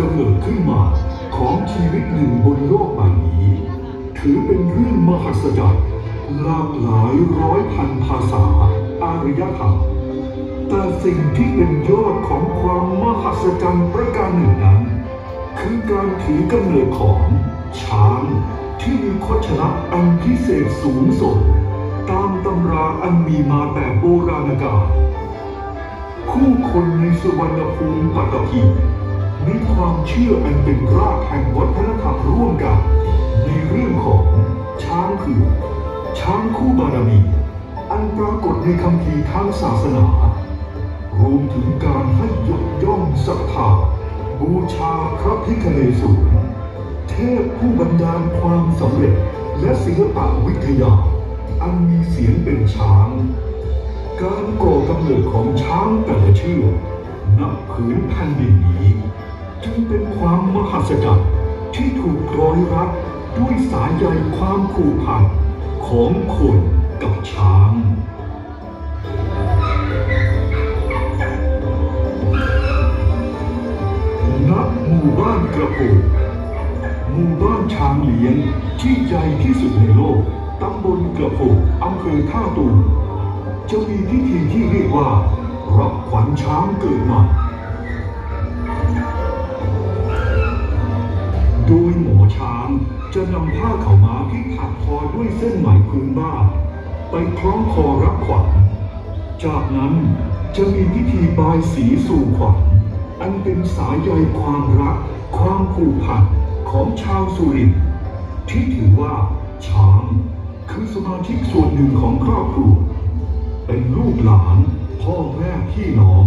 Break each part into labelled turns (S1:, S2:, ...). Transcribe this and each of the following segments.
S1: กำเนิดขึ้นมาของชีวิตหนึ่งบนโลกใบนี้ ถือเป็นเรื่องมหัศจรรย์หลากหลายร้อยพันภาษาอารยธรรมแต่สิ่งที่เป็นยอดของความมหัศจรรย์ประการหนึ่งนั้น คือการถือกำเนิดของช้างที่มีโคชนะอันพิเศษสูงส่งตามตำราอันมีมาแต่โบราณกาลผู้คนในสุวรรณภูมิปัตตภี มีความเชื่ออันเป็นรากแห่งวัฒนธรรมร่วมกัน ในเรื่องของช้างเผือช้างคู่บารมี อันปรากฏในคัมภีทางศาสนารวมถึงการให้ยกย่องศรัทธาบูชาพระพิฆเนศสูรเทพผู้บันดาลความสำเร็จและศิลปะวิทยา อันมีเสียงเป็นช้าง การก่อกำเนิดของช้างแต่ละเชื่อกณผืนแผ่นดินนี้ จึงเป็นความมหัศจรรย์ที่ถูกร้อยรัดด้วยสายใยความผูกพันของคนกับช้างณหมู่บ้านกระโปงหมู่บ้านช้างเลี้ยงที่ใหญ่ที่สุดในโลกตำบลกระโปงอำเภอท่าตูมจะมีพิธีที่เรียกว่ารับขวัญช้างเกิดใหม่ จะนำผ้าขาวม้าที่ถักทอด้วยเส้นไหมพื้นบ้านไปคล้องคอรับขวัญ จากนั้นจะมีพิธีบายสีสู่ขวัญ อันเป็นสายใยความรัก ความผูกพันของชาวสุรินทร์ที่ถือว่าช้างคือสมาชิกส่วนหนึ่งของครอบครัว เป็นลูกหลานพ่อแม่พี่น้อง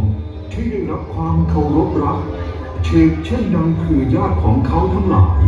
S1: ที่ได้รับความเคารพรักเชกเช่นดังคือญาติของเขาทั้งหลาย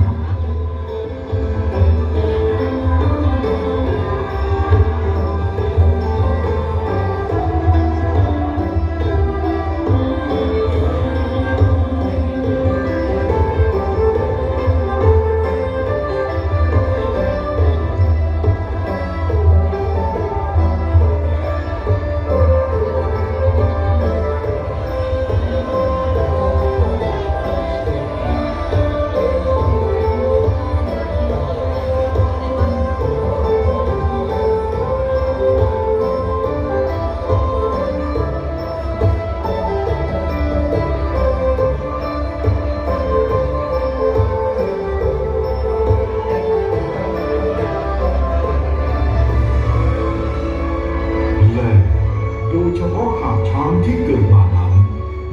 S1: เฉพาะหากช้างที่เกิดมานั้น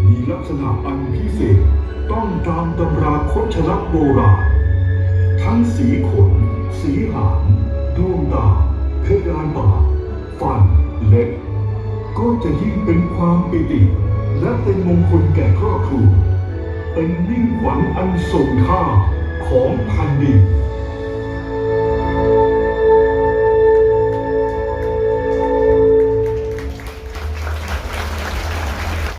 S1: มีลักษณะอันพิเศษต้องตามตำราคดชลักโบราณ ทั้งสีขน สีหางดวงตาเพดานปากฟันเล็บก็จะยิ่งเป็นความปิติ และเป็นมงคลแก่ครอบครัวเป็นมิ่งขวัญอันทรงค่าของแผ่นดิน